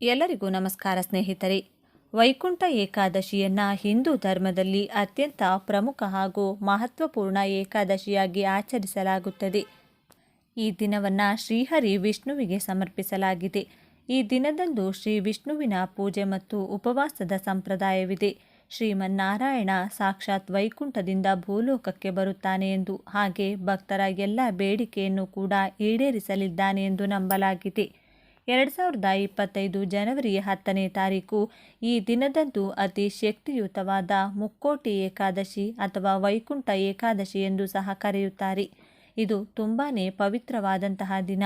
ಎಲ್ಲರಿಗೂ ನಮಸ್ಕಾರ ಸ್ನೇಹಿತರೆ. ವೈಕುಂಠ ಏಕಾದಶಿಯನ್ನು ಹಿಂದೂ ಧರ್ಮದಲ್ಲಿ ಅತ್ಯಂತ ಪ್ರಮುಖ ಹಾಗೂ ಮಹತ್ವಪೂರ್ಣ ಏಕಾದಶಿಯಾಗಿ ಆಚರಿಸಲಾಗುತ್ತದೆ. ಈ ದಿನವನ್ನು ಶ್ರೀಹರಿ ವಿಷ್ಣುವಿಗೆ ಸಮರ್ಪಿಸಲಾಗಿದೆ. ಈ ದಿನದಂದು ಶ್ರೀ ವಿಷ್ಣುವಿನ ಪೂಜೆ ಮತ್ತು ಉಪವಾಸದ ಸಂಪ್ರದಾಯವಿದೆ. ಶ್ರೀಮನ್ನಾರಾಯಣ ಸಾಕ್ಷಾತ್ ವೈಕುಂಠದಿಂದ ಭೂಲೋಕಕ್ಕೆ ಬರುತ್ತಾನೆ ಎಂದು, ಹಾಗೆ ಭಕ್ತರ ಎಲ್ಲ ಬೇಡಿಕೆಯನ್ನು ಕೂಡ ಈಡೇರಿಸಲಿದ್ದಾನೆ ಎಂದು ನಂಬಲಾಗಿದೆ. ಎರಡು ಸಾವಿರದ ಇಪ್ಪತ್ತೈದು ಜನವರಿ ಹತ್ತನೇ ತಾರೀಕು, ಈ ದಿನದಂದು ಅತಿ ಶಕ್ತಿಯುತವಾದ ಮುಕ್ಕೋಟಿ ಏಕಾದಶಿ ಅಥವಾ ವೈಕುಂಠ ಏಕಾದಶಿ ಎಂದು ಸಹ ಕರೆಯುತ್ತಾರೆ. ಇದು ತುಂಬಾ ಪವಿತ್ರವಾದಂತಹ ದಿನ.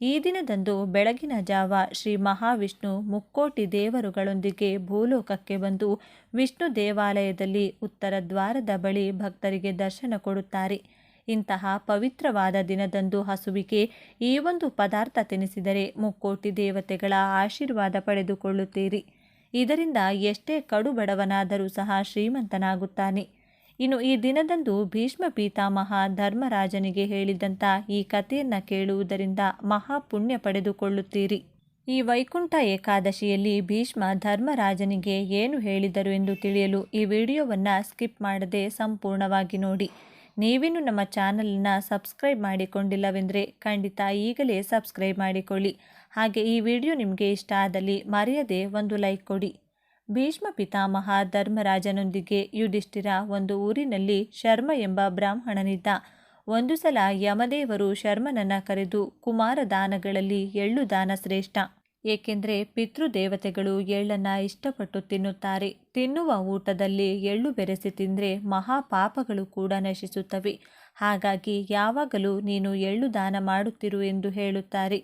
ಈ ದಿನದಂದು ಬೆಳಗಿನ ಜಾವ ಶ್ರೀ ಮಹಾವಿಷ್ಣು ಮುಕ್ಕೋಟಿ ದೇವರುಗಳೊಂದಿಗೆ ಭೂಲೋಕಕ್ಕೆ ಬಂದು ವಿಷ್ಣು ದೇವಾಲಯದಲ್ಲಿ ಉತ್ತರ ದ್ವಾರದ ಬಳಿ ಭಕ್ತರಿಗೆ ದರ್ಶನ ಕೊಡುತ್ತಾರೆ. ಇಂತಹ ಪವಿತ್ರವಾದ ದಿನದಂದು ಹಸುವಿಗೆ ಈ ಒಂದು ಪದಾರ್ಥ ತಿನಿಸಿದರೆ ಮುಕ್ಕೋಟಿ ದೇವತೆಗಳ ಆಶೀರ್ವಾದ ಪಡೆದುಕೊಳ್ಳುತ್ತೀರಿ. ಇದರಿಂದ ಎಷ್ಟೇ ಕಡುಬಡವನಾದರೂ ಸಹ ಶ್ರೀಮಂತನಾಗುತ್ತಾನೆ. ಇನ್ನು ಈ ದಿನದಂದು ಭೀಷ್ಮ ಪೀತಾಮಹ ಧರ್ಮರಾಜನಿಗೆ ಹೇಳಿದಂಥ ಈ ಕಥೆಯನ್ನು ಕೇಳುವುದರಿಂದ ಮಹಾಪುಣ್ಯ ಪಡೆದುಕೊಳ್ಳುತ್ತೀರಿ. ಈ ವೈಕುಂಠ ಏಕಾದಶಿಯಲ್ಲಿ ಭೀಷ್ಮ ಧರ್ಮರಾಜನಿಗೆ ಏನು ಹೇಳಿದರು ಎಂದು ತಿಳಿಯಲು ಈ ವಿಡಿಯೋವನ್ನು ಸ್ಕಿಪ್ ಮಾಡದೆ ಸಂಪೂರ್ಣವಾಗಿ ನೋಡಿ. ನೀವಿನ್ನು ನಮ್ಮ ಚಾನಲನ್ನು ಸಬ್ಸ್ಕ್ರೈಬ್ ಮಾಡಿಕೊಂಡಿಲ್ಲವೆಂದರೆ ಖಂಡಿತ ಈಗಲೇ ಸಬ್ಸ್ಕ್ರೈಬ್ ಮಾಡಿಕೊಳ್ಳಿ. ಹಾಗೆ ಈ ವಿಡಿಯೋ ನಿಮಗೆ ಇಷ್ಟ ಆದಲ್ಲಿ ಮರೆಯದೆ ಒಂದು ಲೈಕ್ ಕೊಡಿ. ಭೀಷ್ಮ ಪಿತಾಮಹ ಧರ್ಮರಾಜನೊಂದಿಗೆ ಯುಧಿಷ್ಠಿರ ಒಂದು ಊರಿನಲ್ಲಿ ಶರ್ಮ ಎಂಬ ಬ್ರಾಹ್ಮಣನಿದ್ದ. ಒಂದು ಸಲ ಯಮದೇವರು ಶರ್ಮನನ್ನು ಕರೆದು ಕುಮಾರ ದಾನಗಳಲ್ಲಿ ಎಳ್ಳು ದಾನ ಶ್ರೇಷ್ಠ. ಏಕೆಂದರೆ ಪಿತೃದೇವತೆಗಳು ಎಳ್ಳನ್ನು ಇಷ್ಟಪಟ್ಟು ತಿನ್ನುತ್ತಾರೆ. ತಿನ್ನುವ ಊಟದಲ್ಲಿ ಎಳ್ಳು ಬೆರೆಸಿ ತಿಂದರೆ ಮಹಾಪಾಪಗಳು ಕೂಡ ನಶಿಸುತ್ತವೆ. ಹಾಗಾಗಿ ಯಾವಾಗಲೂ ನೀನು ಎಳ್ಳು ದಾನ ಮಾಡುತ್ತಿರು ಎಂದು ಹೇಳುತ್ತಾರೆ.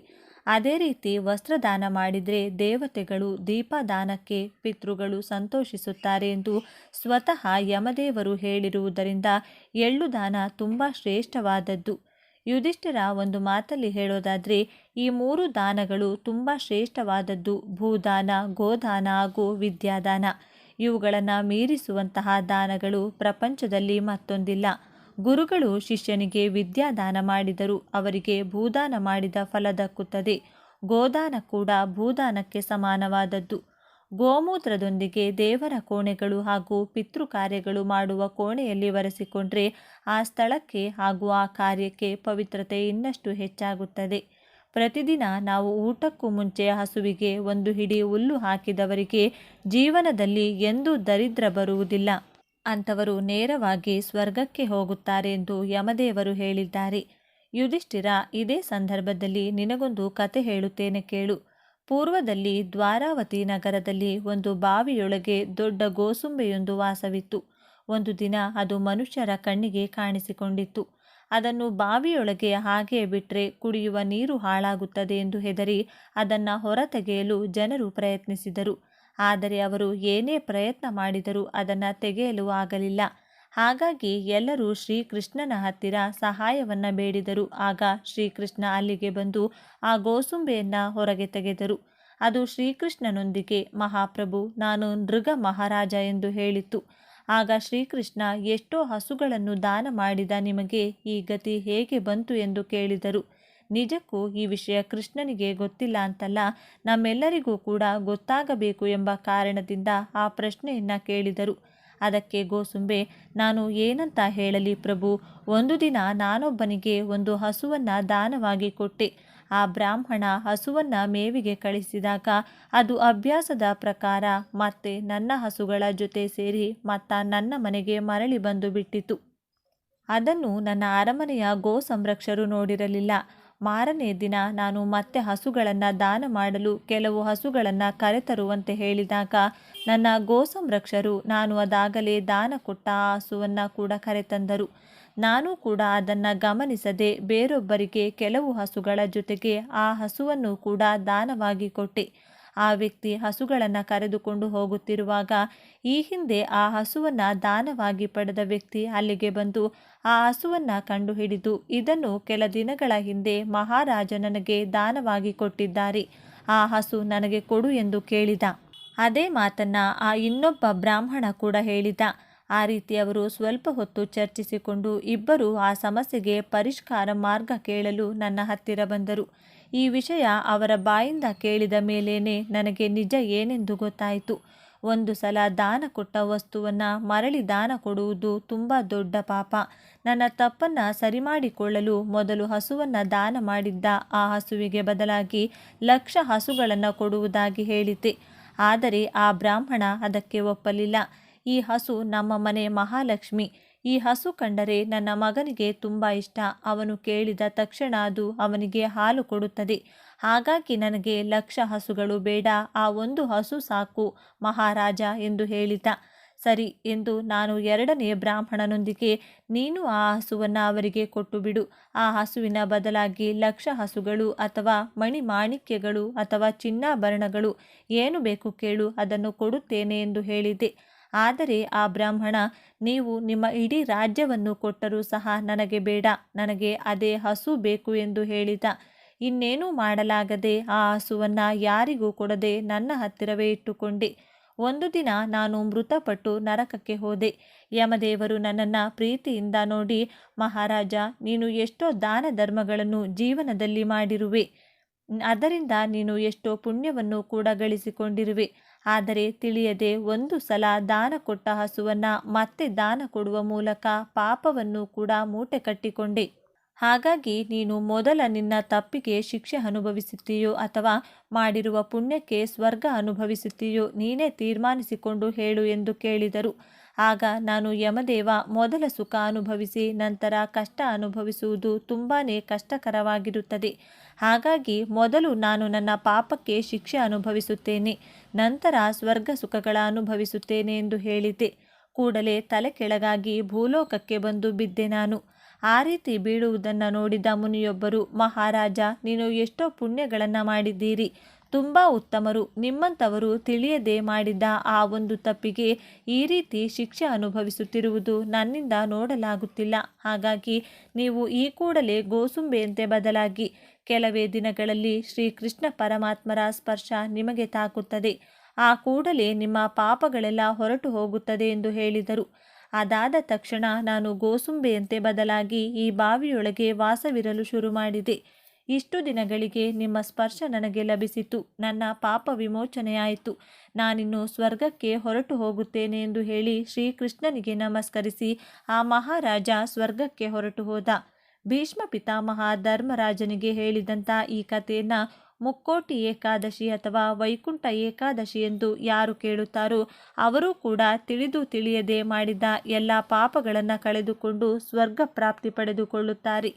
ಅದೇ ರೀತಿ ವಸ್ತ್ರದಾನ ಮಾಡಿದರೆ ದೇವತೆಗಳು ದೀಪದಾನಕ್ಕೆ ಪಿತೃಗಳು ಸಂತೋಷಿಸುತ್ತಾರೆ ಎಂದು ಸ್ವತಃ ಯಮದೇವರು ಹೇಳಿರುವುದರಿಂದ ಎಳ್ಳು ದಾನ ತುಂಬ ಶ್ರೇಷ್ಠವಾದದ್ದು. ಯುಧಿಷ್ಠಿರ ಒಂದು ಮಾತಲ್ಲಿ ಹೇಳೋದಾದರೆ, ಈ ಮೂರು ದಾನಗಳು ತುಂಬ ಶ್ರೇಷ್ಠವಾದದ್ದು. ಭೂದಾನ, ಗೋದಾನ ಹಾಗೂ ವಿದ್ಯಾದಾನ. ಇವುಗಳನ್ನು ಮೀರಿಸುವಂತಹ ದಾನಗಳು ಪ್ರಪಂಚದಲ್ಲಿ ಮತ್ತೊಂದಿಲ್ಲ. ಗುರುಗಳು ಶಿಷ್ಯನಿಗೆ ವಿದ್ಯಾದಾನ ಮಾಡಿದರು. ಅವರಿಗೆ ಭೂದಾನ ಮಾಡಿದ ಫಲ ದಕ್ಕುತ್ತದೆ. ಗೋದಾನ ಕೂಡ ಭೂದಾನಕ್ಕೆ ಸಮಾನವಾದದ್ದು. ಗೋಮೂತ್ರದೊಂದಿಗೆ ದೇವರ ಕೋಣೆಗಳು ಹಾಗೂ ಪಿತೃ ಕಾರ್ಯಗಳು ಮಾಡುವ ಕೋಣೆಯಲ್ಲಿ ಒರೆಸಿಕೊಂಡ್ರೆ ಆ ಸ್ಥಳಕ್ಕೆ ಹಾಗೂ ಆ ಕಾರ್ಯಕ್ಕೆ ಪವಿತ್ರತೆ ಇನ್ನಷ್ಟು ಹೆಚ್ಚಾಗುತ್ತದೆ. ಪ್ರತಿದಿನ ನಾವು ಊಟಕ್ಕೂ ಮುಂಚೆ ಹಸುವಿಗೆ ಒಂದು ಹಿಡಿ ಹುಲ್ಲು ಹಾಕಿದವರಿಗೆ ಜೀವನದಲ್ಲಿ ಎಂದೂ ದರಿದ್ರ ಬರುವುದಿಲ್ಲ. ಅಂಥವರು ನೇರವಾಗಿ ಸ್ವರ್ಗಕ್ಕೆ ಹೋಗುತ್ತಾರೆ ಎಂದು ಯಮದೇವರು ಹೇಳಿದ್ದಾರೆ. ಯುಧಿಷ್ಠಿರ ಇದೇ ಸಂದರ್ಭದಲ್ಲಿ ನಿನಗೊಂದು ಕತೆ ಹೇಳುತ್ತೇನೆ ಕೇಳು. ಪೂರ್ವದಲ್ಲಿ ದ್ವಾರಾವತಿ ನಗರದಲ್ಲಿ ಒಂದು ಬಾವಿಯೊಳಗೆ ದೊಡ್ಡ ಗೋಸುಂಬೆಯೊಂದು ವಾಸವಿತ್ತು. ಒಂದು ದಿನ ಅದು ಮನುಷ್ಯರ ಕಣ್ಣಿಗೆ ಕಾಣಿಸಿಕೊಂಡಿತ್ತು. ಅದನ್ನು ಬಾವಿಯೊಳಗೆ ಹಾಗೆ ಬಿಟ್ಟರೆ ಕುಡಿಯುವ ನೀರು ಹಾಳಾಗುತ್ತದೆ ಎಂದು ಹೆದರಿ ಅದನ್ನು ಹೊರತೆಗೆಯಲು ಜನರು ಪ್ರಯತ್ನಿಸಿದರು. ಆದರೆ ಅವರು ಏನೇ ಪ್ರಯತ್ನ ಮಾಡಿದರೂ ಅದನ್ನು ತೆಗೆಯಲು ಆಗಲಿಲ್ಲ. ಹಾಗಾಗಿ ಎಲ್ಲರೂ ಶ್ರೀಕೃಷ್ಣನ ಹತ್ತಿರ ಸಹಾಯವನ್ನು ಬೇಡಿದರು. ಆಗ ಶ್ರೀಕೃಷ್ಣ ಅಲ್ಲಿಗೆ ಬಂದು ಆ ಗೋಸುಂಬೆಯನ್ನು ಹೊರಗೆ ತೆಗೆದರು. ಅದು ಶ್ರೀಕೃಷ್ಣನೊಂದಿಗೆ, ಮಹಾಪ್ರಭು, ನಾನು ನೃಗ ಮಹಾರಾಜ ಎಂದು ಹೇಳಿತ್ತು. ಆಗ ಶ್ರೀಕೃಷ್ಣ, ಎಷ್ಟೋ ಹಸುಗಳನ್ನು ದಾನ ಮಾಡಿದ ನಿಮಗೆ ಈ ಗತಿ ಹೇಗೆ ಬಂತು ಎಂದು ಕೇಳಿದರು. ನಿಜಕ್ಕೂ ಈ ವಿಷಯ ಕೃಷ್ಣನಿಗೆ ಗೊತ್ತಿಲ್ಲ ಅಂತಲ್ಲ, ನಮ್ಮೆಲ್ಲರಿಗೂ ಕೂಡ ಗೊತ್ತಾಗಬೇಕು ಎಂಬ ಕಾರಣದಿಂದ ಆ ಪ್ರಶ್ನೆಯನ್ನು ಕೇಳಿದರು. ಅದಕ್ಕೆ ಗೋಸುಂಬೆ, ನಾನು ಏನಂತ ಹೇಳಲಿ ಪ್ರಭು? ಒಂದು ದಿನ ನಾನೊಬ್ಬನಿಗೆ ಒಂದು ಹಸುವನ್ನು ದಾನವಾಗಿ ಕೊಟ್ಟೆ. ಆ ಬ್ರಾಹ್ಮಣ ಹಸುವನ್ನು ಮೇವಿಗೆ ಕಳಿಸಿದಾಗ ಅದು ಅಭ್ಯಾಸದ ಪ್ರಕಾರ ಮತ್ತೆ ನನ್ನ ಹಸುಗಳ ಜೊತೆ ಸೇರಿ ಮತ್ತ ನನ್ನ ಮನೆಗೆ ಮರಳಿ ಬಂದು ಬಿಟ್ಟಿತು. ಅದನ್ನು ನನ್ನ ಅರಮನೆಯ ಗೋ ಸಂರಕ್ಷರು ನೋಡಿರಲಿಲ್ಲ. ಮಾರನೇ ದಿನ ನಾನು ಮತ್ತೆ ಹಸುಗಳನ್ನು ದಾನ ಮಾಡಲು ಕೆಲವು ಹಸುಗಳನ್ನು ಕರೆತರುವಂತೆ ಹೇಳಿದಾಗ ನನ್ನ ಗೋಸಂರಕ್ಷರು ನಾನು ಅದಾಗಲೇ ದಾನ ಕೊಟ್ಟ ಆ ಹಸುವನ್ನು ಕೂಡ ಕರೆತಂದರು. ನಾನು ಕೂಡ ಅದನ್ನು ಗಮನಿಸದೆ ಬೇರೊಬ್ಬರಿಗೆ ಕೆಲವು ಹಸುಗಳ ಜೊತೆಗೆ ಆ ಹಸುವನ್ನು ಕೂಡ ದಾನವಾಗಿ ಕೊಟ್ಟೆ. ಆ ವ್ಯಕ್ತಿ ಹಸುಗಳನ್ನು ಕರೆದುಕೊಂಡು ಹೋಗುತ್ತಿರುವಾಗ ಈ ಹಿಂದೆ ಆ ಹಸುವನ್ನು ದಾನವಾಗಿ ಪಡೆದ ವ್ಯಕ್ತಿ ಅಲ್ಲಿಗೆ ಬಂದು ಆ ಹಸುವನ್ನು ಕಂಡುಹಿಡಿದು ಇದನ್ನು ಕೆಲ ದಿನಗಳ ಹಿಂದೆ ಮಹಾರಾಜ ನನಗೆ ದಾನವಾಗಿ ಕೊಟ್ಟಿದ್ದಾರೆ. ಆ ಹಸು ನನಗೆ ಕೊಡು ಎಂದು ಕೇಳಿದ. ಅದೇ ಮಾತನ್ನ ಆ ಇನ್ನೊಬ್ಬ ಬ್ರಾಹ್ಮಣ ಕೂಡ ಹೇಳಿದ. ಆ ರೀತಿ ಅವರು ಸ್ವಲ್ಪ ಹೊತ್ತು ಚರ್ಚಿಸಿಕೊಂಡು ಇಬ್ಬರು ಆ ಸಮಸ್ಯೆಗೆ ಪರಿಷ್ಕಾರ ಮಾರ್ಗ ಕೇಳಲು ನನ್ನ ಹತ್ತಿರ ಬಂದರು. ಈ ವಿಷಯ ಅವರ ಬಾಯಿಂದ ಕೇಳಿದ ಮೇಲೇನೆ ನನಗೆ ನಿಜ ಏನೆಂದು ಗೊತ್ತಾಯಿತು. ಒಂದು ಸಲ ದಾನ ಕೊಟ್ಟ ವಸ್ತುವನ್ನು ಮರಳಿ ದಾನ ಕೊಡುವುದು ತುಂಬ ದೊಡ್ಡ ಪಾಪ. ನನ್ನ ತಪ್ಪನ್ನು ಸರಿಮಾಡಿಕೊಳ್ಳಲು ಮೊದಲು ಹಸುವನ್ನು ದಾನ ಮಾಡಿದ್ದ ಆ ಹಸುವಿಗೆ ಬದಲಾಗಿ ಲಕ್ಷ ಹಸುಗಳನ್ನು ಕೊಡುವುದಾಗಿ ಹೇಳಿತೆ ಆದರೆ ಆ ಬ್ರಾಹ್ಮಣ ಅದಕ್ಕೆ ಒಪ್ಪಲಿಲ್ಲ. ಈ ಹಸು ನಮ್ಮ ಮನೆ ಮಹಾಲಕ್ಷ್ಮಿ. ಈ ಹಸು ಕಂಡರೆ ನನ್ನ ಮಗನಿಗೆ ತುಂಬ ಇಷ್ಟ. ಅವನು ಕೇಳಿದ ತಕ್ಷಣ ಅದು ಅವನಿಗೆ ಹಾಲು ಕೊಡುತ್ತದೆ. ಹಾಗಾಗಿ ನನಗೆ ಲಕ್ಷ ಹಸುಗಳು ಬೇಡ. ಆ ಒಂದು ಹಸು ಸಾಕು ಮಹಾರಾಜ ಎಂದು ಹೇಳಿದ. ಸರಿ ಎಂದು ನಾನು ಎರಡನೇ ಬ್ರಾಹ್ಮಣನೊಂದಿಗೆ ನೀನು ಆ ಹಸುವನ್ನು ಅವರಿಗೆ ಕೊಟ್ಟು ಬಿಡು. ಆ ಹಸುವಿನ ಬದಲಾಗಿ ಲಕ್ಷ ಹಸುಗಳು ಅಥವಾ ಮಣಿ ಮಾಣಿಕ್ಯಗಳು ಅಥವಾ ಚಿನ್ನಾಭರಣಗಳು ಏನು ಬೇಕು ಕೇಳು. ಅದನ್ನು ಕೊಡುತ್ತೇನೆ ಎಂದು ಹೇಳಿದೆ. ಆದರೆ ಆ ಬ್ರಾಹ್ಮಣ, ನೀವು ನಿಮ್ಮ ಇಡೀ ರಾಜ್ಯವನ್ನು ಕೊಟ್ಟರೂ ಸಹ ನನಗೆ ಬೇಡ, ನನಗೆ ಅದೇ ಹಸು ಬೇಕು ಎಂದು ಹೇಳಿದ. ಇನ್ನೇನೂ ಮಾಡಲಾಗದೆ ಆ ಹಸುವನ್ನು ಯಾರಿಗೂ ಕೊಡದೆ ನನ್ನ ಹತ್ತಿರವೇ ಇಟ್ಟುಕೊಂಡೆ. ಒಂದು ದಿನ ನಾನು ಮೃತಪಟ್ಟು ನರಕಕ್ಕೆ ಹೋದೆ. ಯಮದೇವರು ನನ್ನನ್ನು ಪ್ರೀತಿಯಿಂದ ನೋಡಿ, ಮಹಾರಾಜ, ನೀನು ಎಷ್ಟೋ ದಾನ ಧರ್ಮಗಳನ್ನು ಜೀವನದಲ್ಲಿ ಮಾಡಿರುವೆ. ಅದರಿಂದ ನೀನು ಎಷ್ಟೋ ಪುಣ್ಯವನ್ನು ಕೂಡ ಗಳಿಸಿಕೊಂಡಿರುವೆ. ಆದರೆ ತಿಳಿಯದೆ ಒಂದು ಸಲ ದಾನ ಕೊಟ್ಟ ಹಸುವನ್ನು ಮತ್ತೆ ದಾನ ಕೊಡುವ ಮೂಲಕ ಪಾಪವನ್ನು ಕೂಡ ಮೂಟೆ ಕಟ್ಟಿಕೊಂಡೆ. ಹಾಗಾಗಿ ನೀನು ಮೊದಲ ನಿನ್ನ ತಪ್ಪಿಗೆ ಶಿಕ್ಷೆ ಅನುಭವಿಸುತ್ತೀಯೋ ಅಥವಾ ಮಾಡಿರುವ ಪುಣ್ಯಕ್ಕೆ ಸ್ವರ್ಗ ಅನುಭವಿಸುತ್ತೀಯೋ ನೀನೇ ತೀರ್ಮಾನಿಸಿಕೊಂಡು ಹೇಳು ಎಂದು ಕೇಳಿದರು. ಆಗ ನಾನು ಯಮದೇವ, ಮೊದಲ ಸುಖ ಅನುಭವಿಸಿ ನಂತರ ಕಷ್ಟ ಅನುಭವಿಸುವುದು ತುಂಬಾ ಕಷ್ಟಕರವಾಗಿರುತ್ತದೆ. ಹಾಗಾಗಿ ಮೊದಲು ನಾನು ನನ್ನ ಪಾಪಕ್ಕೆ ಶಿಕ್ಷೆ ಅನುಭವಿಸುತ್ತೇನೆ, ನಂತರ ಸ್ವರ್ಗ ಸುಖಗಳ ಅನುಭವಿಸುತ್ತೇನೆ ಎಂದು ಹೇಳಿದ್ದೆ. ಕೂಡಲೇ ತಲೆ ಕೆಳಗಾಗಿ ಭೂಲೋಕಕ್ಕೆ ಬಂದು ಬಿದ್ದೆ ನಾನು. ಆ ರೀತಿ ಬೀಳುವುದನ್ನು ನೋಡಿದ ಮುನಿಯೊಬ್ಬರು, ಮಹಾರಾಜ, ನೀನು ಎಷ್ಟೋ ಪುಣ್ಯಗಳನ್ನು ಮಾಡಿದ್ದೀರಿ. ತುಂಬ ಉತ್ತಮರು. ನಿಮ್ಮಂಥವರು ತಿಳಿಯದೆ ಮಾಡಿದ ಆ ಒಂದು ತಪ್ಪಿಗೆ ಈ ರೀತಿ ಶಿಕ್ಷೆ ಅನುಭವಿಸುತ್ತಿರುವುದು ನನ್ನಿಂದ ನೋಡಲಾಗುತ್ತಿಲ್ಲ. ಹಾಗಾಗಿ ನೀವು ಈ ಕೂಡಲೇ ಗೋಸುಂಬೆಯಂತೆ ಬದಲಾಗಿ ಕೆಲವೇ ದಿನಗಳಲ್ಲಿ ಶ್ರೀಕೃಷ್ಣ ಪರಮಾತ್ಮರ ಸ್ಪರ್ಶ ನಿಮಗೆ ತಾಕುತ್ತದೆ. ಆ ಕೂಡಲೇ ನಿಮ್ಮ ಪಾಪಗಳೆಲ್ಲ ಹೊರಟು ಹೋಗುತ್ತದೆ ಎಂದು ಹೇಳಿದರು. ಅದಾದ ತಕ್ಷಣ ನಾನು ಗೋಸುಂಬೆಯಂತೆ ಬದಲಾಗಿ ಈ ಬಾವಿಯೊಳಗೆ ವಾಸವಿರಲು ಶುರು ಮಾಡಿದೆ. ಇಷ್ಟು ದಿನಗಳಿಗೆ ನಿಮ್ಮ ಸ್ಪರ್ಶ ನನಗೆ ಲಭಿಸಿತು. ನನ್ನ ಪಾಪ ವಿಮೋಚನೆಯಾಯಿತು. ನಾನಿನ್ನು ಸ್ವರ್ಗಕ್ಕೆ ಹೊರಟು ಹೋಗುತ್ತೇನೆ ಎಂದು ಹೇಳಿ ಶ್ರೀಕೃಷ್ಣನಿಗೆ ನಮಸ್ಕರಿಸಿ ಆ ಮಹಾರಾಜ ಸ್ವರ್ಗಕ್ಕೆ ಹೊರಟು ಹೋದ. ಭೀಷ್ಮ ಪಿತಾಮಹ ಧರ್ಮರಾಜನಿಗೆ ಹೇಳಿದಂಥ ಈ ಕಥೆಯನ್ನು ಮುಕ್ಕೋಟಿ ಏಕಾದಶಿ ಅಥವಾ ವೈಕುಂಠ ಏಕಾದಶಿ ಎಂದು ಯಾರು ಕೇಳುತ್ತಾರೋ ಅವರೂ ಕೂಡ ತಿಳಿದು ತಿಳಿಯದೆ ಮಾಡಿದ ಎಲ್ಲ ಪಾಪಗಳನ್ನು ಕಳೆದುಕೊಂಡು ಸ್ವರ್ಗ ಪ್ರಾಪ್ತಿ ಪಡೆದುಕೊಳ್ಳುತ್ತಾರೆ.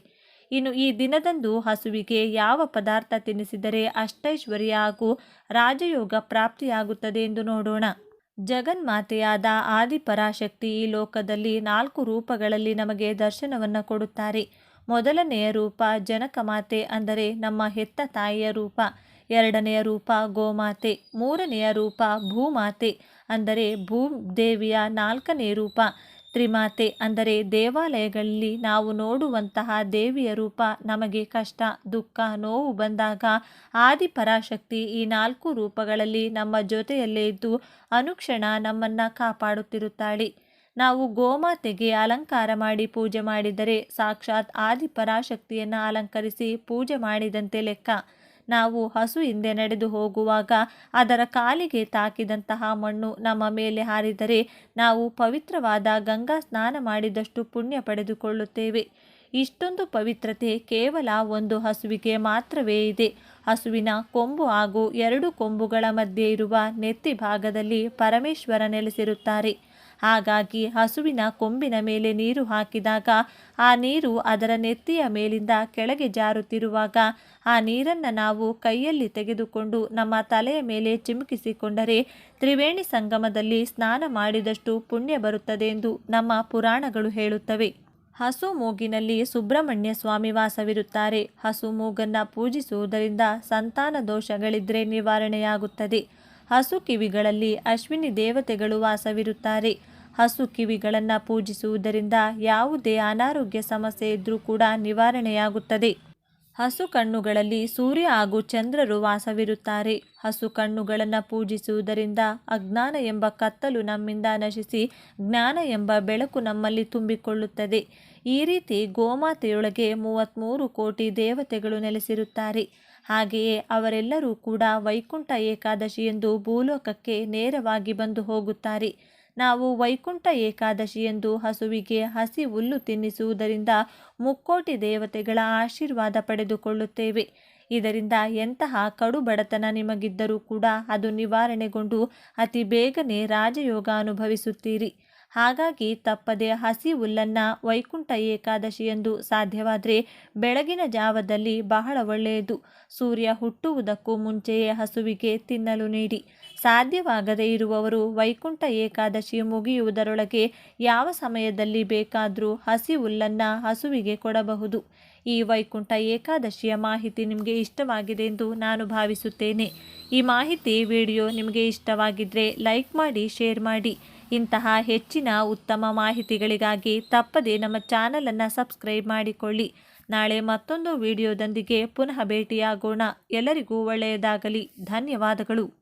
ಇನ್ನು ಈ ದಿನದಂದು ಹಸುವಿಗೆ ಯಾವ ಪದಾರ್ಥ ತಿನ್ನಿಸಿದರೆ ಅಷ್ಟೈಶ್ವರ್ಯ ಹಾಗೂ ರಾಜಯೋಗ ಪ್ರಾಪ್ತಿಯಾಗುತ್ತದೆ ಎಂದು ನೋಡೋಣ. ಜಗನ್ಮಾತೆಯಾದ ಆದಿಪರಾಶಕ್ತಿ ಈ ಲೋಕದಲ್ಲಿ ನಾಲ್ಕು ರೂಪಗಳಲ್ಲಿ ನಮಗೆ ದರ್ಶನವನ್ನು ಕೊಡುತ್ತಾರೆ. ಮೊದಲನೆಯ ರೂಪ ಜನಕಮಾತೆ ಅಂದರೆ ನಮ್ಮ ಹೆತ್ತ ತಾಯಿಯ ರೂಪ. ಎರಡನೆಯ ರೂಪ ಗೋಮಾತೆ, ಮೂರನೆಯ ರೂಪ ಭೂಮಾತೆ ಅಂದರೆ ಭೂದೇವಿಯ ನಾಲ್ಕನೇ ರೂಪ ತ್ರಿಮಾತೆ ಅಂದರೆ ದೇವಾಲಯಗಳಲ್ಲಿ ನಾವು ನೋಡುವಂತಹ ದೇವಿಯ ರೂಪ ನಮಗೆ ಕಷ್ಟ, ದುಃಖ, ನೋವು ಬಂದಾಗ ಆದಿಪರಾಶಕ್ತಿ ಈ ನಾಲ್ಕು ರೂಪಗಳಲ್ಲಿ ನಮ್ಮ ಜೊತೆಯಲ್ಲೇ ಇದ್ದು ಅನುಕ್ಷಣ ನಮ್ಮನ್ನು ಕಾಪಾಡುತ್ತಿರುತ್ತಾಳೆ. ನಾವು ಗೋಮಾತೆಗೆ ಅಲಂಕಾರ ಮಾಡಿ ಪೂಜೆ ಮಾಡಿದರೆ ಸಾಕ್ಷಾತ್ ಆದಿಪರಾಶಕ್ತಿಯನ್ನು ಅಲಂಕರಿಸಿ ಪೂಜೆ ಮಾಡಿದಂತೆ ಲೆಕ್ಕ. ನಾವು ಹಸು ಹಿಂದೆ ನಡೆದು ಹೋಗುವಾಗ ಅದರ ಕಾಲಿಗೆ ತಾಕಿದಂತಹ ಮಣ್ಣು ನಮ್ಮ ಮೇಲೆ ಹಾರಿದರೆ ನಾವು ಪವಿತ್ರವಾದ ಗಂಗಾ ಸ್ನಾನ ಮಾಡಿದಷ್ಟು ಪುಣ್ಯ ಪಡೆದುಕೊಳ್ಳುತ್ತೇವೆ. ಇಷ್ಟೊಂದು ಪವಿತ್ರತೆ ಕೇವಲ ಒಂದು ಹಸುವಿಗೆ ಮಾತ್ರವೇ ಇದೆ. ಹಸುವಿನ ಕೊಂಬು ಹಾಗೂ ಎರಡು ಕೊಂಬುಗಳ ಮಧ್ಯೆ ಇರುವ ನೆತ್ತಿ ಭಾಗದಲ್ಲಿ ಪರಮೇಶ್ವರ ನೆಲೆಸಿರುತ್ತಾರೆ. ಹಾಗಾಗಿ ಹಸುವಿನ ಕೊಂಬಿನ ಮೇಲೆ ನೀರು ಹಾಕಿದಾಗ ಆ ನೀರು ಅದರ ನೆತ್ತಿಯ ಮೇಲಿಂದ ಕೆಳಗೆ ಜಾರುತ್ತಿರುವಾಗ ಆ ನೀರನ್ನು ನಾವು ಕೈಯಲ್ಲಿ ತೆಗೆದುಕೊಂಡು ನಮ್ಮ ತಲೆಯ ಮೇಲೆ ಚಿಮುಕಿಸಿಕೊಂಡರೆ ತ್ರಿವೇಣಿ ಸಂಗಮದಲ್ಲಿ ಸ್ನಾನ ಮಾಡಿದಷ್ಟು ಪುಣ್ಯ ಬರುತ್ತದೆ ಎಂದು ನಮ್ಮ ಪುರಾಣಗಳು ಹೇಳುತ್ತವೆ. ಹಸು ಮೂಗಿನಲ್ಲಿ ಸುಬ್ರಹ್ಮಣ್ಯ ಸ್ವಾಮಿ ವಾಸವಿರುತ್ತಾರೆ. ಹಸು ಮೂಗನ್ನು ಪೂಜಿಸುವುದರಿಂದ ಸಂತಾನ ದೋಷಗಳಿದ್ರೆ ನಿವಾರಣೆಯಾಗುತ್ತದೆ. ಹಸು ಕಿವಿಗಳಲ್ಲಿ ಅಶ್ವಿನಿ ದೇವತೆಗಳು ವಾಸವಿರುತ್ತಾರೆ. ಹಸು ಕಿವಿಗಳನ್ನು ಪೂಜಿಸುವುದರಿಂದ ಯಾವುದೇ ಅನಾರೋಗ್ಯ ಸಮಸ್ಯೆ ಇದ್ದರೂ ಕೂಡ ನಿವಾರಣೆಯಾಗುತ್ತದೆ. ಹಸು ಕಣ್ಣುಗಳಲ್ಲಿ ಸೂರ್ಯ ಹಾಗೂ ಚಂದ್ರರು ವಾಸವಿರುತ್ತಾರೆ. ಹಸು ಕಣ್ಣುಗಳನ್ನು ಪೂಜಿಸುವುದರಿಂದ ಅಜ್ಞಾನ ಎಂಬ ಕತ್ತಲು ನಮ್ಮಿಂದ ನಶಿಸಿ ಜ್ಞಾನ ಎಂಬ ಬೆಳಕು ನಮ್ಮಲ್ಲಿ ತುಂಬಿಕೊಳ್ಳುತ್ತದೆ. ಈ ರೀತಿ ಗೋಮಾತೆಯೊಳಗೆ ಮೂವತ್ತ್ಮೂರು ಕೋಟಿ ದೇವತೆಗಳು ನೆಲೆಸಿರುತ್ತಾರೆ. ಹಾಗೆಯೇ ಅವರೆಲ್ಲರೂ ಕೂಡ ವೈಕುಂಠ ಏಕಾದಶಿ ಎಂದು ಭೂಲೋಕಕ್ಕೆ ನೇರವಾಗಿ ಬಂದು ಹೋಗುತ್ತಾರೆ. ನಾವು ವೈಕುಂಠ ಏಕಾದಶಿ ಎಂದು ಹಸುವಿಗೆ ಹಸಿ ಹುಲ್ಲು ತಿನ್ನಿಸುವುದರಿಂದ ಮುಕ್ಕೋಟಿ ದೇವತೆಗಳ ಆಶೀರ್ವಾದ ಪಡೆದುಕೊಳ್ಳುತ್ತೇವೆ. ಇದರಿಂದ ಎಂತಹ ಕಡು ಬಡತನ ನಿಮಗಿದ್ದರೂ ಕೂಡ ಅದು ನಿವಾರಣೆಗೊಂಡು ಅತಿ ಬೇಗನೆ ರಾಜಯೋಗ ಅನುಭವಿಸುತ್ತೀರಿ. ಹಾಗಾಗಿ ತಪ್ಪದೆ ಹಸಿ ಹುಲ್ಲನ್ನು ವೈಕುಂಠ ಏಕಾದಶಿ ಎಂದು ಸಾಧ್ಯವಾದರೆ ಬೆಳಗಿನ ಜಾವದಲ್ಲಿ ಬಹಳ ಒಳ್ಳೆಯದು. ಸೂರ್ಯ ಹುಟ್ಟುವುದಕ್ಕೂ ಮುಂಚೆಯೇ ಹಸುವಿಗೆ ತಿನ್ನಲು ನೀಡಿ. ಸಾಧ್ಯವಾಗದೇ ಇರುವವರು ವೈಕುಂಠ ಏಕಾದಶಿ ಮುಗಿಯುವುದರೊಳಗೆ ಯಾವ ಸಮಯದಲ್ಲಿ ಬೇಕಾದರೂ ಹಸಿ ಹುಲ್ಲನ್ನು ಹಸುವಿಗೆ ಕೊಡಬಹುದು. ಈ ವೈಕುಂಠ ಏಕಾದಶಿಯ ಮಾಹಿತಿ ನಿಮಗೆ ಇಷ್ಟವಾಗಿದೆ ಎಂದು ನಾನು ಭಾವಿಸುತ್ತೇನೆ. ಈ ಮಾಹಿತಿ ವಿಡಿಯೋ ನಿಮಗೆ ಇಷ್ಟವಾಗಿದ್ದರೆ ಲೈಕ್ ಮಾಡಿ, ಶೇರ್ ಮಾಡಿ. ಇಂತಹ ಹೆಚ್ಚಿನ ಉತ್ತಮ ಮಾಹಿತಿಗಳಿಗಾಗಿ ತಪ್ಪದೇ ನಮ್ಮ ಚಾನಲನ್ನು ಸಬ್ಸ್ಕ್ರೈಬ್ ಮಾಡಿಕೊಳ್ಳಿ. ನಾಳೆ ಮತ್ತೊಂದು ವಿಡಿಯೋದೊಂದಿಗೆ ಪುನಃ ಭೇಟಿಯಾಗೋಣ. ಎಲ್ಲರಿಗೂ ಒಳ್ಳೆಯದಾಗಲಿ. ಧನ್ಯವಾದಗಳು.